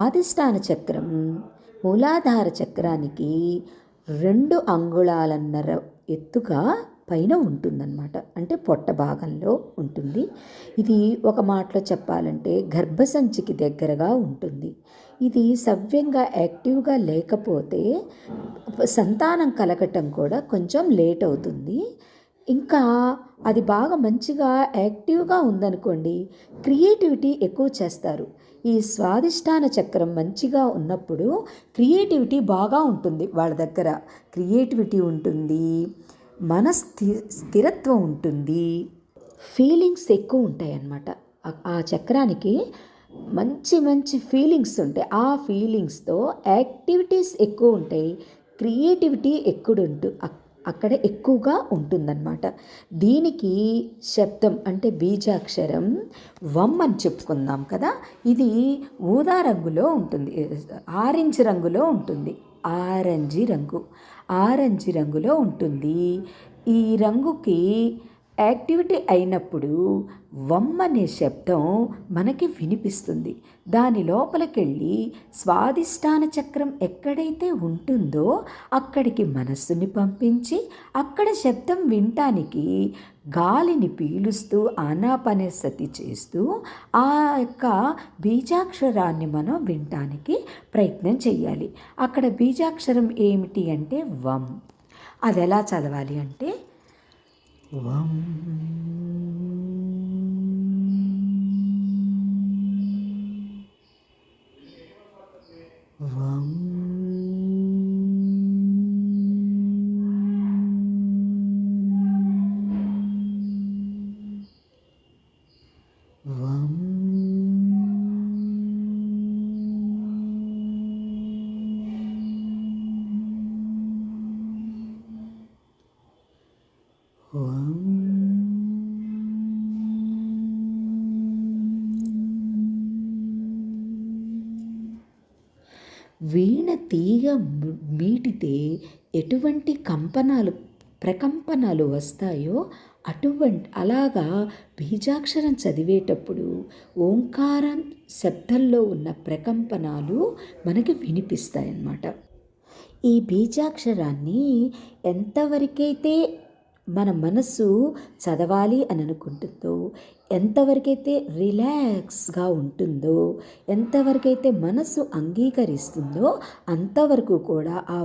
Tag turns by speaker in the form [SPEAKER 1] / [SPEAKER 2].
[SPEAKER 1] అధిష్టాన చక్రం మూలాధార చక్రానికి రెండు అంగుళాలన్నర ఎత్తుగా పైన ఉంటుందన్నమాట. అంటే పొట్ట భాగంలో ఉంటుంది. ఇది ఒక మాటలో చెప్పాలంటే గర్భసంచికి దగ్గరగా ఉంటుంది. ఇది సవ్యంగా యాక్టివ్గా లేకపోతే సంతానం కలగటం కూడా కొంచెం లేట్ అవుతుంది. ఇంకా అది బాగా మంచిగా యాక్టివ్గా ఉందనుకోండి క్రియేటివిటీ ఎక్కువ చేస్తారు. ఈ స్వాదిష్టాన చక్రం మంచిగా ఉన్నప్పుడు క్రియేటివిటీ బాగా ఉంటుంది వాళ్ళ దగ్గర. క్రియేటివిటీ ఉంటుంది మన స్థి స్థిరత్వం ఉంటుంది ఫీలింగ్స్ ఎక్కువ ఉంటాయి అన్నమాట ఆ చక్రానికి మంచి మంచి ఫీలింగ్స్ ఉంటాయి. ఆ ఫీలింగ్స్తో యాక్టివిటీస్ ఎక్కువ ఉంటాయి క్రియేటివిటీ ఎక్కువ ఉంటుంది అక్కడ ఎక్కువగా ఉంటుందన్నమాట. దీనికి శబ్దం అంటే బీజాక్షరం వమ్ అని చెప్పుకుందాం కదా. ఇది ఊదా రంగులో ఉంటుంది. ఆరెంజ్ రంగులో ఉంటుంది. ఆరెంజ్ రంగు. ఆరెంజ్ రంగులో ఉంటుంది. ఈ రంగుకి యాక్టివిటీ అయినప్పుడు వమ్ అనే శబ్దం మనకి వినిపిస్తుంది. దాని లోపలికెళ్ళి స్వాదిష్టాన చక్రం ఎక్కడైతే ఉంటుందో అక్కడికి మనస్సుని పంపించి అక్కడ శబ్దం వినటానికి గాలిని పీలుస్తూ ఆనాపనసతి చేస్తూ ఆ యొక్క బీజాక్షరాన్ని మనం వినటానికి ప్రయత్నం చేయాలి అక్కడ బీజాక్షరం ఏమిటి అంటే వమ్. అది ఎలా చదవాలి అంటే వమ్ వమ్ వమ్ వీణ తీగ మీటితే ఎటువంటి కంపనాలు ప్రకంపనాలు వస్తాయో అటువంటి అలాగా బీజాక్షరం చదివేటప్పుడు ఓంకారం శబ్దంలో ఉన్న ప్రకంపనాలు మనకి వినిపిస్తాయన్నమాట. ఈ బీజాక్షరాన్ని ఎంతవరకైతే మన మనసు చదవాలి అని అనుకుంటుందో ఎంతవరకైతే రిలాక్స్గా ఉంటుందో ఎంతవరకైతే మనసు అంగీకరిస్తుందో అంతవరకు కూడా ఆ